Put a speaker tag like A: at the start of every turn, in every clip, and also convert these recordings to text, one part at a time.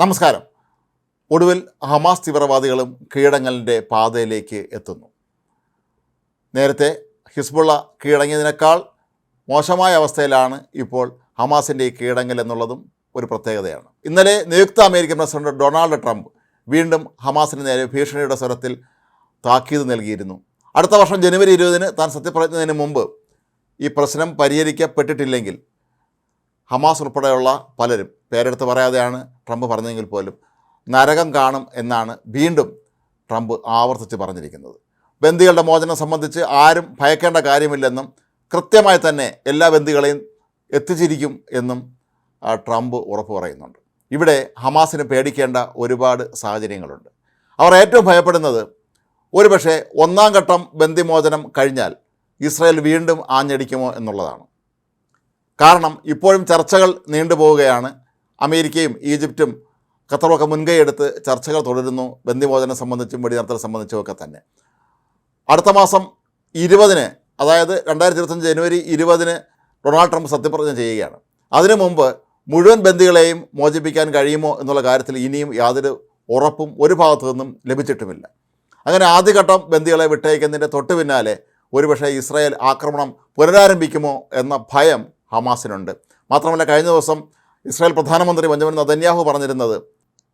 A: നമസ്കാരം. ഒടുവിൽ ഹമാസ് തീവ്രവാദികളും കീഴടങ്ങലിന്റെ പാതയിലേക്ക് എത്തുന്നു. നേരത്തെ ഹിസ്ബുള്ള കീഴടങ്ങിയതിനേക്കാൾ മോശമായ അവസ്ഥയിലാണ് ഇപ്പോൾ ഹമാസിന്റെ ഈ കീഴടങ്ങൽ എന്നുള്ളതും ഒരു പ്രത്യേകതയാണ്. ഇന്നലെ നിയുക്ത അമേരിക്കൻ പ്രസിഡന്റ് ഡൊണാൾഡ് ട്രംപ് വീണ്ടും ഹമാസിന് നേരെ ഭീഷണിയുടെ സ്വരത്തിൽ താക്കീത് നൽകിയിരുന്നു. അടുത്ത വർഷം ജനുവരി ഇരുപതിന് താൻ സത്യപ്രതിജ്ഞതിന് മുമ്പ് ഈ പ്രശ്നം പരിഹരിക്കപ്പെട്ടിട്ടില്ലെങ്കിൽ ഹമാസ് ഉൾപ്പെടെയുള്ള പലരും പേരെടുത്ത് പറയാതെയാണ് ട്രംപ് പറഞ്ഞതെങ്കിൽ പോലും നരകം കാണും എന്നാണ് വീണ്ടും ട്രംപ് ആവർത്തിച്ച് പറഞ്ഞിരിക്കുന്നത്. ബന്ദികളുടെ മോചനം സംബന്ധിച്ച് ആരും ഭയക്കേണ്ട കാര്യമില്ലെന്നും കൃത്യമായി തന്നെ എല്ലാ ബന്ദികളെയും എത്തിച്ചിരിക്കും എന്നും ട്രംപ് ഉറപ്പ് പറയുന്നുണ്ട്. ഇവിടെ ഹമാസിന് പേടിക്കേണ്ട ഒരുപാട് സാഹചര്യങ്ങളുണ്ട്. അവർ ഏറ്റവും ഭയപ്പെടുന്നത് ഒരുപക്ഷെ ഒന്നാം ഘട്ടം ബന്ദിമോചനം കഴിഞ്ഞാൽ ഇസ്രായേൽ വീണ്ടും ആഞ്ഞടിക്കുമോ എന്നുള്ളതാണ്. കാരണം ഇപ്പോഴും ചർച്ചകൾ നീണ്ടുപോവുകയാണ് അമേരിക്കയും ഈജിപ്തും ഖത്തറുമൊക്കെ മുൻകൈയെടുത്ത് ചർച്ചകൾ തുടരുന്നു. ബന്ദിമോചനം സംബന്ധിച്ചും വെടിനിർത്തൽ സംബന്ധിച്ചും ഒക്കെ തന്നെ. അടുത്ത മാസം ഇരുപതിന് അതായത് രണ്ടായിരത്തി ഇരുപത്തഞ്ച് ജനുവരി ഇരുപതിന് ഡൊണാൾഡ് ട്രംപ് സത്യപ്രതിജ്ഞ ചെയ്യുകയാണ്. അതിനു മുമ്പ് മുഴുവൻ ബന്ദികളെയും മോചിപ്പിക്കാൻ കഴിയുമോ എന്നുള്ള കാര്യത്തിൽ ഇനിയും യാതൊരു ഉറപ്പും ഒരു ഭാഗത്തു നിന്നും ലഭിച്ചിട്ടുമില്ല. അങ്ങനെ ആദ്യഘട്ടം ബന്ദികളെ വിട്ടയക്കുന്നതിന്റെ തൊട്ടു പിന്നാലെ ഒരുപക്ഷെ ഇസ്രായേൽ ആക്രമണം പുനരാരംഭിക്കുമോ എന്ന ഭയം ഹമാസിനുണ്ട്. മാത്രമല്ല കഴിഞ്ഞ ദിവസം ഇസ്രായേൽ പ്രധാനമന്ത്രി ബെഞ്ചമിൻ നതന്യാഹു പറഞ്ഞിരുന്നത്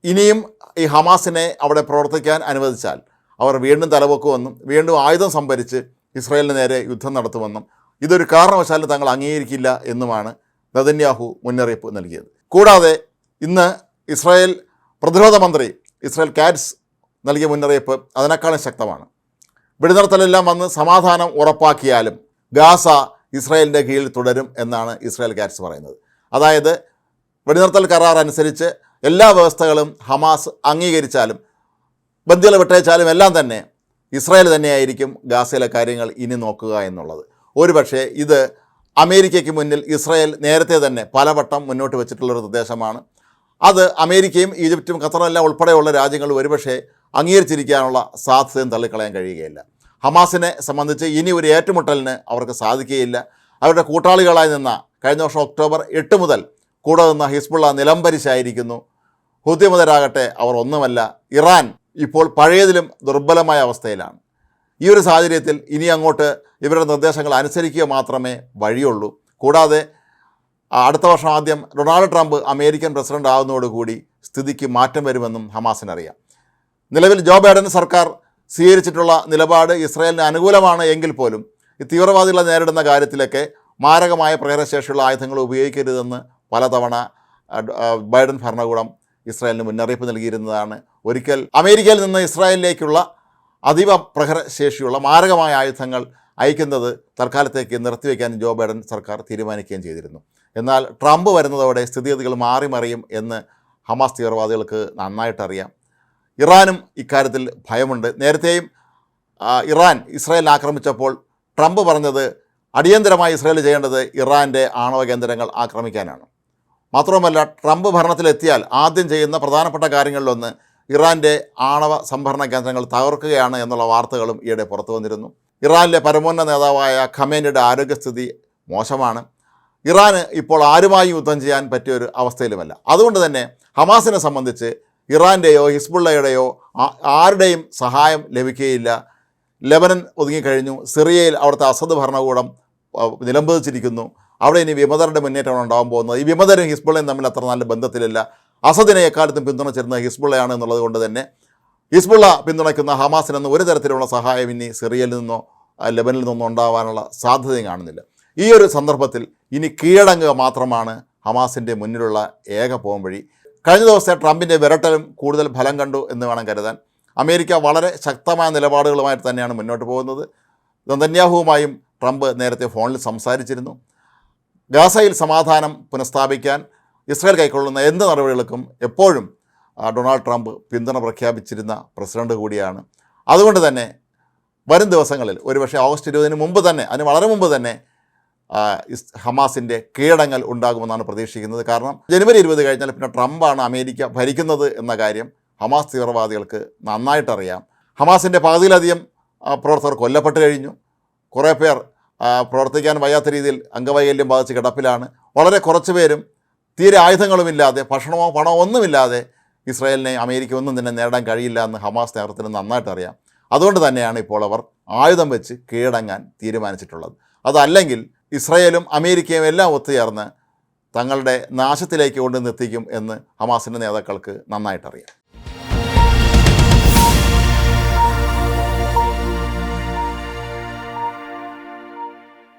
A: ഇനിയും ഈ ഹമാസിനെ അവിടെ പ്രവർത്തിക്കാൻ അനുവദിച്ചാൽ അവർ വീണ്ടും തലവെക്കുമെന്നും വീണ്ടും ആയുധം സംഭരിച്ച് ഇസ്രായേലിന് നേരെ യുദ്ധം നടത്തുമെന്നും ഇതൊരു കാരണവശാലും തങ്ങൾ അംഗീകരിക്കില്ല എന്നുമാണ് നതന്യാഹു മുന്നറിയിപ്പ് നൽകിയത്. കൂടാതെ ഇന്ന് ഇസ്രായേൽ പ്രതിരോധ മന്ത്രി ഇസ്രായേൽ കാറ്റ്സ് നൽകിയ മുന്നറിയിപ്പ് അതിനേക്കാളും ശക്തമാണ്. വെടിനിർത്തലെല്ലാം വന്ന് സമാധാനം ഉറപ്പാക്കിയാലും ഗാസ ഇസ്രായേലിന്റെ കീഴിൽ തുടരും എന്നാണ് ഇസ്രായേൽ കാറ്റ്സ് പറയുന്നത്. അതായത് വെടിനിർത്തൽ കരാർ അനുസരിച്ച് എല്ലാ വ്യവസ്ഥകളും ഹമാസ് അംഗീകരിച്ചാലും ബന്ദികളെ വിട്ടയച്ചാലും എല്ലാം തന്നെ ഇസ്രായേൽ തന്നെയായിരിക്കും ഗാസയിലെ കാര്യങ്ങൾ ഇനി നോക്കുക എന്നുള്ളത്. ഒരുപക്ഷെ ഇത് അമേരിക്കയ്ക്ക് മുന്നിൽ ഇസ്രായേൽ നേരത്തെ തന്നെ പലവട്ടം മുന്നോട്ട് വെച്ചിട്ടുള്ളൊരു നിർദ്ദേശമാണ്. അത് അമേരിക്കയും ഈജിപ്തും ഖത്തറും എല്ലാം ഉൾപ്പെടെയുള്ള രാജ്യങ്ങൾ ഒരുപക്ഷെ അംഗീകരിച്ചിരിക്കാനുള്ള സാധ്യതയും തള്ളിക്കളയാൻ കഴിയുകയില്ല. ഹമാസിനെ സംബന്ധിച്ച് ഇനി ഒരു ഏറ്റുമുട്ടലിന് അവർക്ക് സാധിക്കുകയില്ല. അവരുടെ കൂട്ടാളികളായി നിന്ന കഴിഞ്ഞ വർഷം ഒക്ടോബർ എട്ട് മുതൽ കൂടെ നിന്ന ഹിസ്ബുള്ള നിലംപരിശായിരിക്കുന്നു. ഹുദ്യമതരാകട്ടെ അവർ ഒന്നുമല്ല ഇറാൻ ഇപ്പോൾ പഴയതിലും ദുർബലമായ അവസ്ഥയിലാണ്. ഈ ഒരു സാഹചര്യത്തിൽ ഇനി അങ്ങോട്ട് ഇവരുടെ നിർദ്ദേശങ്ങൾ അനുസരിക്കുക മാത്രമേ വഴിയുള്ളൂ. കൂടാതെ അടുത്ത വർഷം ആദ്യം ഡൊണാൾഡ് ട്രംപ് അമേരിക്കൻ പ്രസിഡന്റ് ആകുന്നതോടുകൂടി സ്ഥിതിക്ക് മാറ്റം വരുമെന്നും ഹമാസിനറിയാം. നിലവിൽ ജോ ബൈഡൻ സർക്കാർ സ്വീകരിച്ചിട്ടുള്ള നിലപാട് ഇസ്രായേലിന് അനുകൂലമാണ് എങ്കിൽ പോലും ഈ തീവ്രവാദികളെ നേരിടുന്ന കാര്യത്തിലൊക്കെ മാരകമായ പ്രേരശേഷിയുള്ള ആയുധങ്ങൾ ഉപയോഗിക്കരുതെന്ന് പലതവണ ബൈഡൻ ഭരണകൂടം ഇസ്രായേലിന് മുന്നറിയിപ്പ് നൽകിയിരുന്നതാണ്. ഒരിക്കൽ അമേരിക്കയിൽ നിന്ന് ഇസ്രായേലിലേക്കുള്ള അതീവ പ്രഹരശേഷിയുള്ള മാരകമായ ആയുധങ്ങൾ അയക്കുന്നത് തൽക്കാലത്തേക്ക് നിർത്തിവെക്കാൻ ജോ ബൈഡൻ സർക്കാർ തീരുമാനിക്കുകയും ചെയ്തിരുന്നു. എന്നാൽ ട്രംപ് വരുന്നതോടെ സ്ഥിതിഗതികൾ മാറി മറിയും എന്ന് ഹമാസ് തീവ്രവാദികൾക്ക് നന്നായിട്ടറിയാം. ഇറാനും ഇക്കാര്യത്തിൽ ഭയമുണ്ട്. നേരത്തെയും ഇറാൻ ഇസ്രായേൽ ആക്രമിച്ചപ്പോൾ ട്രംപ് പറഞ്ഞത് അടിയന്തരമായി ഇസ്രായേൽ ചെയ്യേണ്ടത് ഇറാന്റെ ആണവ കേന്ദ്രങ്ങൾ ആക്രമിക്കാനാണ്. മാത്രവുമല്ല ട്രംപ് ഭരണത്തിലെത്തിയാൽ ആദ്യം ചെയ്യുന്ന പ്രധാനപ്പെട്ട കാര്യങ്ങളിലൊന്ന് ഇറാന്റെ ആണവ സംഭരണ കേന്ദ്രങ്ങൾ തകർക്കുകയാണ് എന്നുള്ള വാർത്തകളും ഈയിടെ പുറത്തു വന്നിരുന്നു. ഇറാനിലെ പരമോന്നത നേതാവായ ഖമേനിയുടെ ആരോഗ്യസ്ഥിതി മോശമാണ്. ഇറാന് ഇപ്പോൾ ആരുമായി യുദ്ധം ചെയ്യാൻ പറ്റിയൊരു അവസ്ഥയിലുമല്ല. അതുകൊണ്ട് തന്നെ ഹമാസിനെ സംബന്ധിച്ച് ഇറാന്റെയോ ഹിസ്ബുള്ളയുടെയോ ആരുടെയും സഹായം ലഭിക്കുകയില്ല. ലെബനൻ ഒതുങ്ങിക്കഴിഞ്ഞു. സിറിയയിൽ അവിടുത്തെ അസദ് ഭരണകൂടം നിലംബിച്ചിരിക്കുന്നു അവിടെ ഇനി വിമതരുടെ മുന്നേറ്റമാണ് ഉണ്ടാകാൻ പോകുന്നത്. ഈ വിമതരും ഹിസ്ബുള്ളയും തമ്മിൽ അത്ര നല്ല ബന്ധത്തിലില്ല. അസദിനെ എക്കാലത്തും പിന്തുണച്ചിരുന്നത് ഹിസ്ബുള്ളയാണ് എന്നുള്ളത് കൊണ്ട് തന്നെ ഹിസ്ബുള്ള പിന്തുണയ്ക്കുന്ന ഹമാസിനൊന്നും ഒരു തരത്തിലുള്ള സഹായം ഇനി സിറിയയിൽ നിന്നോ ലെബനിൽ നിന്നോ ഉണ്ടാവാനുള്ള സാധ്യതയും കാണുന്നില്ല. ഈ ഒരു സന്ദർഭത്തിൽ ഇനി കീഴടങ്ങുക മാത്രമാണ് ഹമാസിന്റെ മുന്നിലുള്ള ഏക പോംവഴി. കഴിഞ്ഞ ദിവസത്തെ ട്രംപിന്റെ വിരട്ടലും കൂടുതൽ ഫലം കണ്ടു എന്ന് വേണം കരുതാൻ. അമേരിക്ക വളരെ ശക്തമായ നിലപാടുകളുമായിട്ട് തന്നെയാണ് മുന്നോട്ട് പോകുന്നത്. നന്ദന്യാഹുവുമായും ട്രംപ് നേരത്തെ ഫോണിൽ സംസാരിച്ചിരുന്നു. ഗാസയിൽ സമാധാനം പുനഃസ്ഥാപിക്കാൻ ഇസ്രായേൽ കൈക്കൊള്ളുന്ന എന്ത് നടപടികൾക്കും എപ്പോഴും ഡൊണാൾഡ് ട്രംപ് പിന്തുണ പ്രഖ്യാപിച്ചിരുന്ന പ്രസിഡന്റ് കൂടിയാണ്. അതുകൊണ്ട് തന്നെ വരും ദിവസങ്ങളിൽ ഒരുപക്ഷെ ഓഗസ്റ്റ് ഇരുപതിന് മുമ്പ് തന്നെ അതിന് വളരെ മുമ്പ് തന്നെ ഹമാസിന്റെ കീഴടങ്ങൽ ഉണ്ടാകുമെന്നാണ് പ്രതീക്ഷിക്കുന്നത്. കാരണം ജനുവരി ഇരുപത് കഴിഞ്ഞാൽ പിന്നെ ട്രംപാണ് അമേരിക്ക ഭരിക്കുന്നത് എന്ന കാര്യം ഹമാസ് തീവ്രവാദികൾക്ക് നന്നായിട്ടറിയാം. ഹമാസിന്റെ പകുതിയിലധികം പ്രവർത്തകർ കൊല്ലപ്പെട്ട് കഴിഞ്ഞു. കുറേ പേർ പ്രവർത്തിക്കാൻ വയ്യാത്ത രീതിയിൽ അംഗവൈകല്യം ബാധിച്ച് കിടപ്പിലാണ്. വളരെ കുറച്ച് പേരും തീരെ ആയുധങ്ങളുമില്ലാതെ ഭക്ഷണമോ പണമോ ഒന്നുമില്ലാതെ ഇസ്രായേലിനെ അമേരിക്ക ഒന്നും തന്നെ നേടാൻ കഴിയില്ല എന്ന് ഹമാസ് നേതൃത്വത്തിന് നന്നായിട്ട് അറിയാം അതുകൊണ്ട് തന്നെയാണ് ഇപ്പോൾ അവർ ആയുധം വെച്ച് കീഴടങ്ങാൻ തീരുമാനിച്ചിട്ടുള്ളത്. അതല്ലെങ്കിൽ ഇസ്രായേലും അമേരിക്കയും എല്ലാം ഒത്തുചേർന്ന് തങ്ങളുടെ നാശത്തിലേക്ക് കൊണ്ടുവന്നെത്തിക്കും എന്ന് ഹമാസിന്റെ നേതാക്കൾക്ക് നന്നായിട്ടറിയാം.